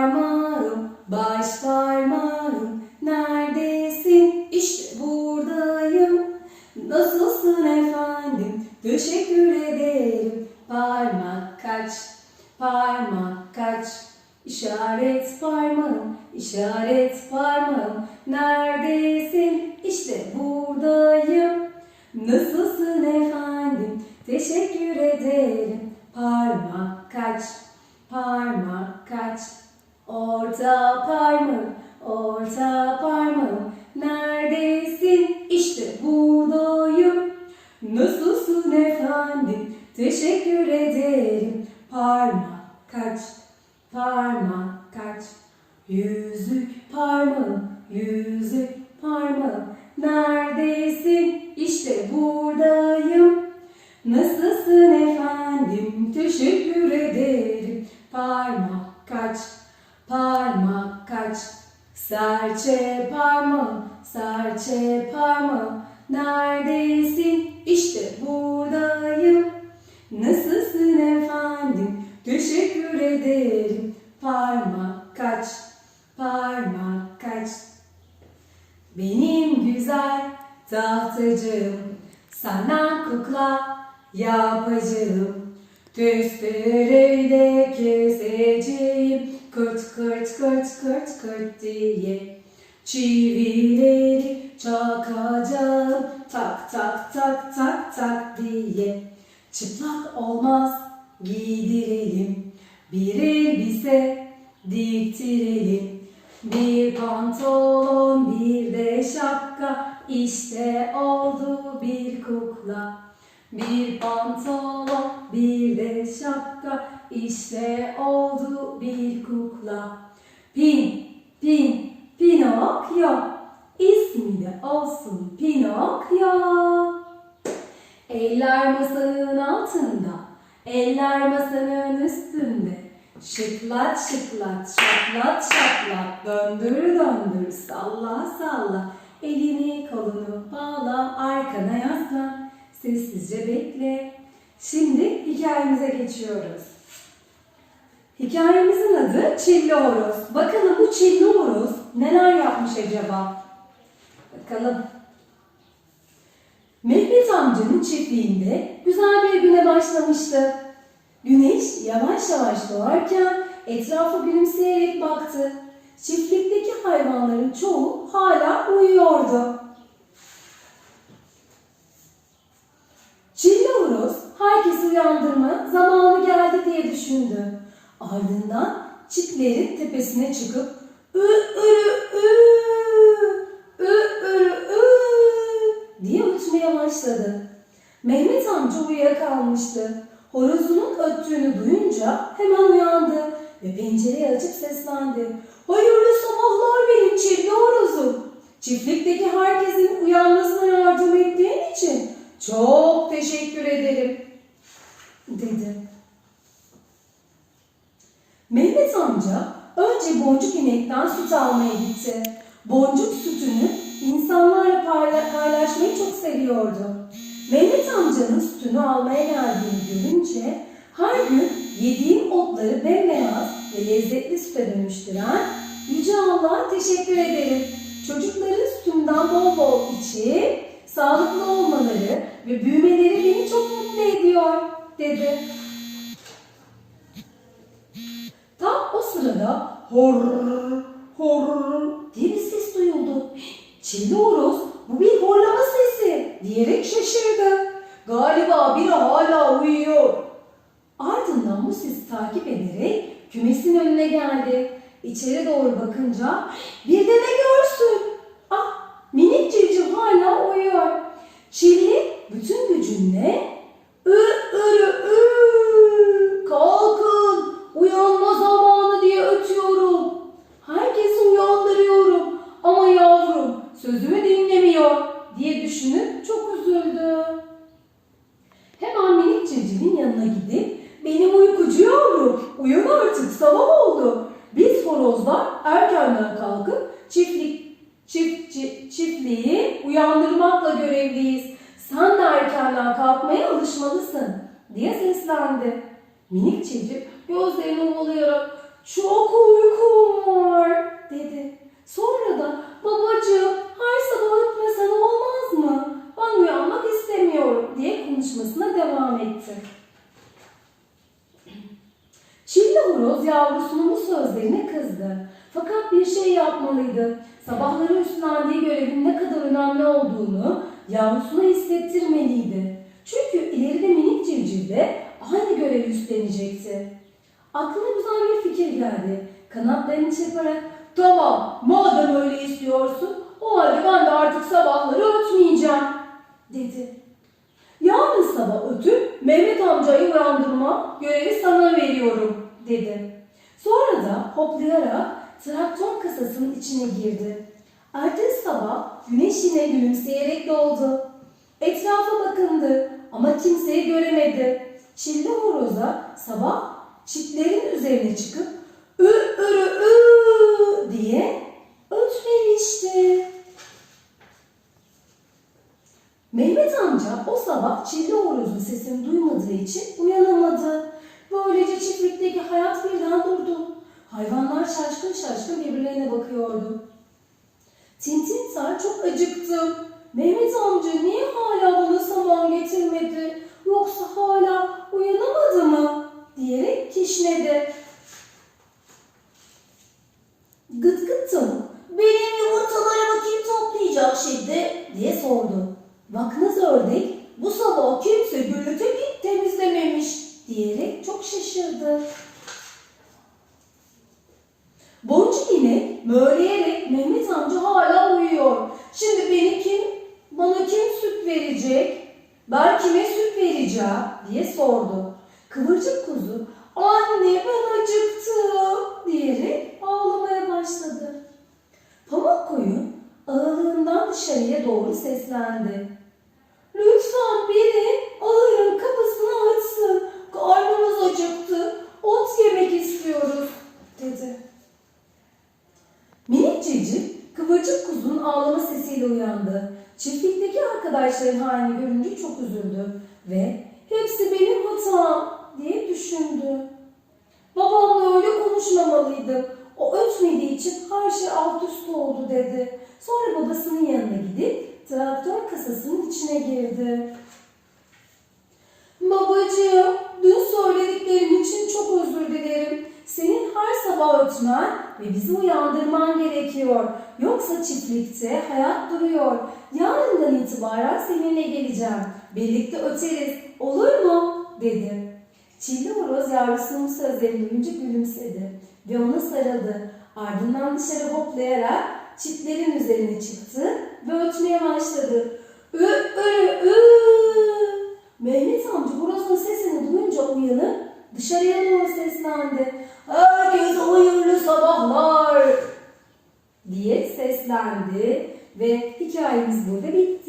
parmağım, baş parmağım, neredesin? İşte buradayım. Nasılsın efendim? Teşekkür ederim. Parmak kaç, parmak kaç. İşaret parmağım, işaret parmağım. Neredesin? İşte buradayım. Nasılsın efendim? Teşekkür ederim. Parmak kaç, parmak kaç. Orta parmağım, orta parmağım. Neredesin? İşte buradayım. Nasılsın efendim? Teşekkür ederim. Parmak kaç, parmak kaç. Yüzük parmağım, yüzük parmağım. Neredesin? İşte buradayım. Nasılsın efendim? Teşekkür ederim. Parmak kaç, parmak kaç. Serçe parmağım, serçe parmağım. Neredesin? İşte buradayım. Nasılsın efendim? Teşekkür ederim. Parmak kaç, parmak kaç. Benim güzel tahtacığım, sana kukla yapacağım. Testereyle keseceğim, kırt kırt kırt kırt kırt diye. Çivileri çakacağım, tak tak tak tak tak diye. Çıplak olmaz, giydirelim. Bir elbise diktirelim. Bir pantolon, bir de şapka, işte oldu bir kukla. Bir pantolon, bir de şapka, işte oldu bir kukla. Pin, pin, Pinokyo, ismi de olsun Pinokyo. Eller masanın altında, eller masanın üstünde. Şıklat şıklat, şaplat şaplat, döndür döndür, salla salla. Elini kolunu bağla, arkana yaslan, sessizce bekle. Şimdi hikayemize geçiyoruz. Hikayemizin adı Çilli Horoz. Bakalım bu Çilli Horoz neler yapmış acaba? Bakalım. Mehmet amcanın çiftliğinde güzel bir güne başlamıştı. Güneş yavaş yavaş doğarken etrafa gülümseyerek baktı. Çiftlikteki hayvanların çoğu hala uyuyordu. Çilli horoz herkesi uyandırma zamanı geldi diye düşündü. Ardından çitlerin tepesine çıkıp ü ürü ü ü ürü ü diye ötmeye başladı. Mehmet amca uyuyakalmıştı. Horozunun öttüğünü duyunca hemen uyandı ve pencereyi açıp seslendi. Hayırlı sabahlar benim çilli horozum. Çiftlikteki herkesin uyanmasına yardım ettiğin için çok teşekkür ederim dedi. Mehmet amca önce boncuk inekten süt almaya gitti. Boncuk sütünü insanlarla payla- paylaşmayı çok seviyordu. Mehmet amcanın sütünü almaya geldiğini görünce her gün yediğim otları bembeyaz ve lezzetli süte dönüştüren Yüce Allah'a teşekkür ederim. Çocukların sütünden bol bol içip sağlıklı olmaları ve büyümeleri beni çok mutlu ediyor dedi. Tam o sırada hor hor diye bir ses duyuldu. Çilli horoz bu bir horlama sesi diyerek şaşırdı. Galiba biri hala uyuyor. Ardından bu sesi takip ederek kümesin önüne geldi. İçeri doğru bakınca bir de ne görsün? Ah minik civciv hala uyuyor. Çilli bütün gücünle ü ürü ü kalkın uyanma zamanı diye ötüyorum. Herkesi uyandırıyorum ama yavrum sözümü dinlemiyor diye düşünüp çok üzüldü. Hemen minik civcivin yanına gidip benim uykucu uyan artık sabah oldu. Biz horozlar erkenden kalkıp çiftlik çift, çi- çiftliği uyandırmakla görevliyiz. Sen de erkenden kalkmaya alışmalısın diye seslendi. Minik civciv gözlerini ovalayarak çok uykum yavrusunun bu sözlerine kızdı. Fakat bir şey yapmalıydı. Sabahları üstlendiği görevin ne kadar önemli olduğunu yavrusuna hissettirmeliydi. Çünkü ileride minik civciv de aynı görevi üstlenecekti. Aklına güzel bir fikir geldi. Kanatlarını çırparak tamam madem öyle istiyorsun o halde ben de artık sabahları ötmeyeceğim dedi. Yarın sabah ötüp Mehmet amcayı uyandırma görevi sana veriyorum dedi. Sonra da hoplayarak traktör kasasının içine girdi. Ertesi sabah güneş yine gülümseyerek doğdu. Etrafa bakındı ama kimseyi göremedi. Çilli horoza sabah çitlerin üzerine çıkıp ü ürü ü diye ötmemişti. Mehmet amca o sabah çilli horozun sesini duymadığı için uyanamadı. Birbirlerine bakıyordu. Tintin Sar çok acıktım. Mehmet amca niye hala bana saman getirmedi? Yoksa hala uyanamadı mı? diyerek kişnedi. Gıt gıttım. Benim yumurtalarımı kim toplayacak şimdi? diye sordu. Vaknız ördek bu sabah kimse gölü tek temizlememiş diyerek çok şaşırdı. Boncuk inek möğleyerek Mehmet amca hala uyuyor. Şimdi beni kim, bana kim süt verecek? Ben kime süt vereceğim diye sordu. Kıvırcık kuzu anne ben acıktım diyerek ağlamaya başladı. Pamuk koyun ağırlığından dışarıya doğru seslendi. Uyandı. Çiftlikteki arkadaşların halini görünce çok üzüldü ve hepsi benim hatam diye düşündü. Babamla öyle konuşmamalıydım. O ötmediği için her şey alt üst oldu dedi. Sonra babasının yanına gidip traktör kasasının içine girdi. Babacığım, dün söylediklerim için çok özür dilerim. Senin her sabah ötmen ve bizi uyandırman gerekiyor. Yoksa çiftlikte hayat duruyor. Yarından itibaren seninle geleceğim. Birlikte öteriz. Olur mu? dedi. Çilli horoz yavrusunun sözlerini duyunca gülümsedi ve ona sarıldı. Ardından dışarı hoplayarak çitlerin üzerine çıktı ve ötmeye başladı. Ü ü ü. Mehmet amca horozun sesini duyunca uyanıp dışarıya doğru seslendi. Herkese hayırlı sabahlar diye seslendi ve hikayemiz burada bitti.